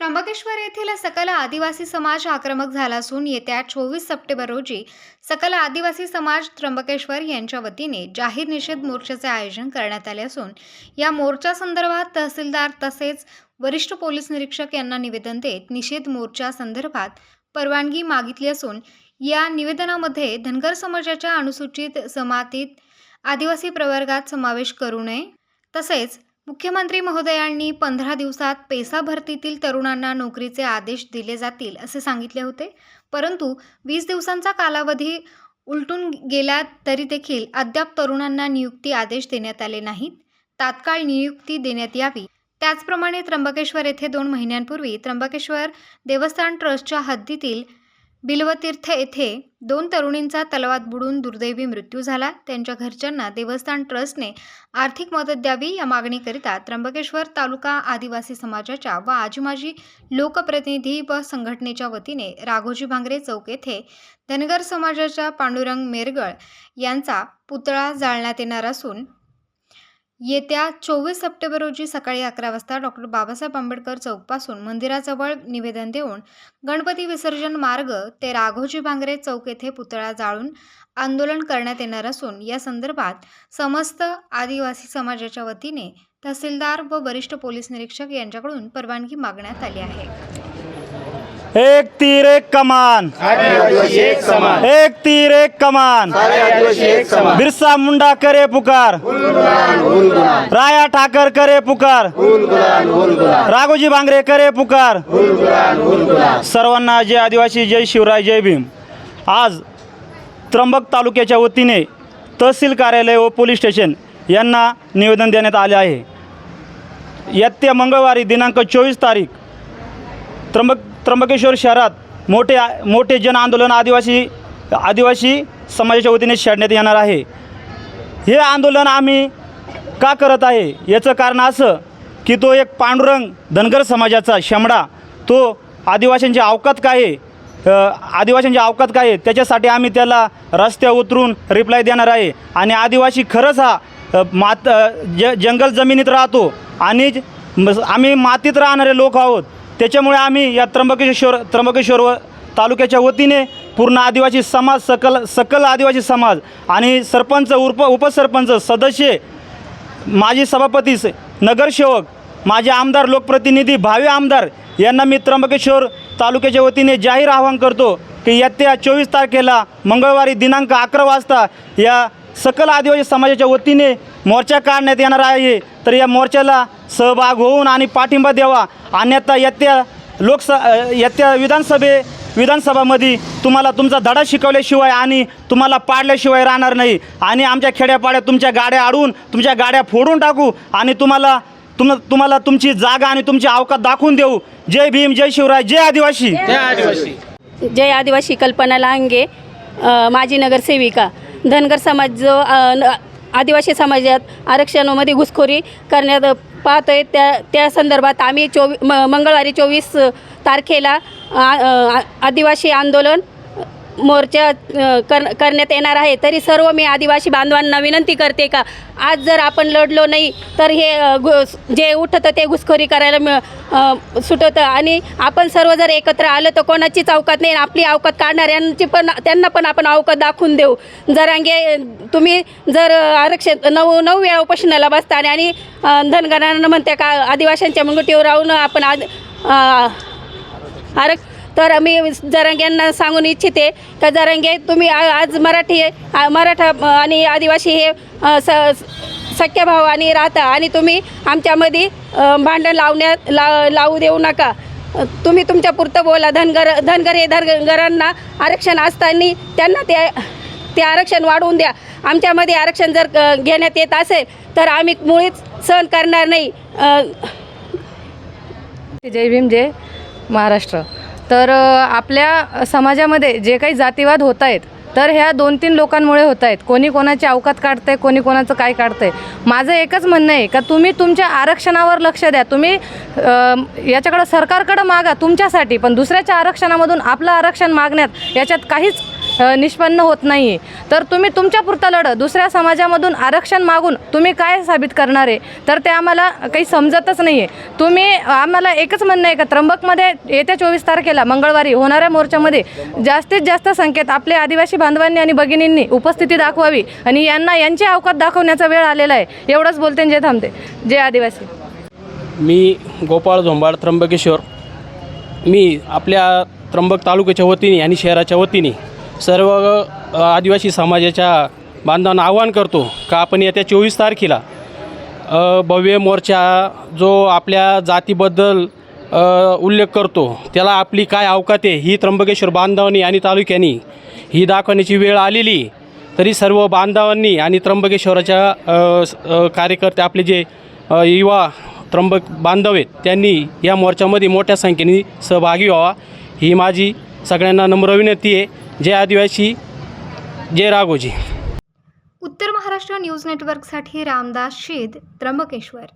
त्र्यंबकेश्वर येथील सकल आदिवासी समाज आक्रमक झाला असून येत्या चोवीस सप्टेंबर रोजी सकल आदिवासी समाज त्र्यंबकेश्वर यांच्या वतीने जाहीर निषेध मोर्चाचे आयोजन करण्यात आले असून या मोर्चा संदर्भात तहसीलदार तसेच वरिष्ठ पोलीस निरीक्षक यांना निवेदन देत निषेध मोर्चा संदर्भात परवानगी मागितली असून या निवेदनामध्ये धनगर समाजाच्या अनुसूचित जमातीत आदिवासी प्रवर्गात समावेश करू नये तसेच मुख्यमंत्री महोदयांनी पंधरा दिवसात पेसा भरतीतील तरुणांना नोकरीचे आदेश दिले जातील असे सांगितले होते. परंतु वीस दिवसांचा कालावधी उलटून गेला तरी देखील अद्याप तरुणांना नियुक्ती आदेश देण्यात आले नाहीत. तात्काळ नियुक्ती देण्यात यावी. त्याचप्रमाणे त्र्यंबकेश्वर येथे दोन महिन्यांपूर्वी त्र्यंबकेश्वर देवस्थान ट्रस्टच्या हद्दीतील बिल्वतीर्थ येथे दोन तरुणींचा तलावात बुडून दुर्दैवी मृत्यू झाला. त्यांच्या घरच्यांना देवस्थान ट्रस्टने आर्थिक मदत द्यावी या मागणीकरिता त्र्यंबकेश्वर तालुका आदिवासी समाजाच्या व आजीमाजी लोकप्रतिनिधी व संघटनेच्या वतीने राघोजी भांगरे चौक येथे धनगर समाजाच्या पांडुरंग मेरगळ यांचा पुतळा जाळण्यात येणार असून येत्या चोवीस सप्टेंबर रोजी सकाळी अकरा वाजता डॉक्टर बाबासाहेब आंबेडकर चौकपासून मंदिराजवळ निवेदन देऊन गणपती विसर्जन मार्ग ते राघोजी भांगरे चौक येथे पुतळा जाळून आंदोलन करण्यात येणार असून या संदर्भात समस्त आदिवासी समाजाच्या वतीने तहसीलदार व वरिष्ठ पोलीस निरीक्षक यांच्याकडून परवानगी मागण्यात आली आहे. एक तीर एक कमान. एक समान एक तीर एक कमान. एक समान बिरसा मुंडा करे पुकार. राया ठाकर करे पुकार. राघोजी भांगरे करे पुकार. सर्वांना जय आदिवासी जय शिवराय जय भीम. आज त्र्यंबक तालुक्याच्या वतीने तहसील कार्यालय व पोलीस स्टेशन यांना निवेदन देण्यात आले आहे. येत्या मंगळवारी दिनांक चोवीस तारीख त्र्यंबक त्र्यंबकेश्वर शहरात मोठे मोठे जन आंदोलन आदिवासी आदिवासी समाजाच्या वतीने छेडण्यात येणार आहे. हे आंदोलन आम्ही का करत आहे? याचं कारण असं की तो एक पांडुरंग धनगर समाजाचा शेमडा तो आदिवासींची अवकात काय आहे? आदिवासींची अवकात काय आहे? त्याच्यासाठी आम्ही त्याला रस्त्यावर उतरून रिप्लाय देणार आहे. आणि आदिवासी खरंच हा मात ज जंगल जमिनीत राहतो. आणि आम्ही मातीत राहणारे लोक आहोत. त्याच्यामुळे आम्ही या त्र्यंबकेश्वर त्र्यंबकेश्वर व तालुक्याच्या वतीने पूर्ण आदिवासी समाज सकल सकल आदिवासी समाज आणि सरपंच उप उपसरपंच सदस्य माजी सभापती नगरसेवक माझे आमदार लोकप्रतिनिधी भावी आमदार यांना मी त्र्यंबकेश्वर तालुक्याच्या वतीने जाहीर आवाहन करतो की येत्या चोवीस तारखेला मंगळवारी दिनांक अकरा वाजता या सकल आदिवासी समाजाच्या वतीने मोर्चा काढण्यात येणार आहे. तर या मोर्चाला सहभाग होऊन आणि पाठिंबा द्यावा. अन्यथा येत्या लोकस येत्या विधानसभे विधानसभामध्ये तुम्हाला तुमचा धडा शिकवल्याशिवाय आणि तुम्हाला पाडल्याशिवाय राहणार नाही. आणि आमच्या खेड्यापाड्यात तुमच्या गाड्या अडवून तुमच्या गाड्या फोडून टाकू आणि तुम्हाला तुम तुम्हाला तुमची जागा आणि तुमची अवकात दाखवून देऊ. जय भीम जय शिवराय जय आदिवासी. जय आदिवासी. कल्पना लांगे माजी नगरसेविका. धनगर समाज जो आदिवासी समाजात आरक्षणामध्ये घुसखोरी करण्यात पाहतो आहे त्या त्या संदर्भात आम्ही चोवी म मंगळवारी चोवीस तारखेला आ- आदिवासी आंदोलन मोर्चा कर करण्यात येणार आहे. तरी सर्व मी आदिवासी बांधवांना विनंती करते का आज जर आपण लढलो नाही तर हे घुस जे उठतं ते घुसखोरी करायला मिळ सुटतं. आणि आपण सर्व जर एकत्र आलं तर कोणाचीच अवकात नाही. आपली अवकात काढणाऱ्यांची पण त्यांना पण आपण अवकात दाखवून देऊ. जरांगे तुम्ही जर आरक्षण नऊ नऊ वेळा उपोषणाला बसता आणि आणि धनगरांना म्हणते का आदिवासींच्या मुंगटीवर राहून आपण आज आरक्ष तर मी जरांग्यांना सांगून इच्छिते का जरांगे तुम्ही आज मराठी मराठा आणि आदिवासी हे स सख्य भाव आणि राहता आणि तुम्ही आमच्यामध्ये भांडण लावण्यात ला लावू देऊ नका. तुम्ही तुमच्या पुरतं बोला. धनगर धनगर हे धनगरांना आरक्षण असताना त्यांना ते ते आरक्षण वाढवून द्या. आमच्यामध्ये आरक्षण जर घेण्यात येत असेल तर आम्ही मुळीच सहन करणार नाही. जय भीम जय महाराष्ट्र. तर आपल्या समाजामध्ये जे काही जातीवाद होत आहेत तर ह्या दोन तीन लोकांमुळे होत आहेत कोणी कोणाची अवकात काढतंय कोणी कोणाचं काय काढतंय. माझं एकच म्हणणं आहे का तुम्ही तुमच्या आरक्षणावर लक्ष द्या. तुम्ही याच्याकडं सरकारकडं मागा तुमच्यासाठी पण दुसऱ्याच्या आरक्षणामधून आपलं आरक्षण मागण्यात याच्यात काहीच निष्पन्न होत नाही आहे तर तुम्ही तुमच्यापुरता लढ दुसऱ्या समाजामधून आरक्षण मागून तुम्ही काय साबित करणार आहे? तर ते आम्हाला काही समजतच नाही आहे तुम्ही आम्हाला एकच म्हणणं आहे का? त्र्यंबकमध्ये येत्या चोवीस तारखेला मंगळवारी होणाऱ्या मोर्चामध्ये जास्तीत जास्त संख्येत आपले आदिवासी बांधवांनी आणि भगिनींनी उपस्थिती दाखवावी आणि यांना यांची अवकात दाखवण्याचा वेळ आलेला आहे. एवढंच बोलते जे थांबते. जे आदिवासी. मी गोपाळ झोंबाळ त्र्यंबकेश्वर. मी आपल्या त्र्यंबक तालुक्याच्या वतीने आणि शहराच्या वतीने सर्व आदिवासी समाजाच्या बांधवांना आवाहन करतो का आपण येत्या चोवीस तारखेला भव्य मोर्चा जो आपल्या जातीबद्दल उल्लेख करतो त्याला आपली काय अवकात आहे ही त्र्यंबकेश्वर बांधवांनी आणि तालुक्यांनी ही दाखवण्याची वेळ आलेली. तरी सर्व बांधवांनी आणि त्र्यंबकेश्वराच्या कार्यकर्ते आपले जे युवा त्र्यंबक बांधव आहेत त्यांनी या मोर्चामध्ये मोठ्या संख्येने सहभागी व्हावा. ही माझी सगळ्यांना नम्र विनंती आहे. जय आदिवासी जय राघोजी. उत्तर महाराष्ट्र न्यूज नेटवर्कसाठी रामदास शीद त्र्यंबकेश्वर.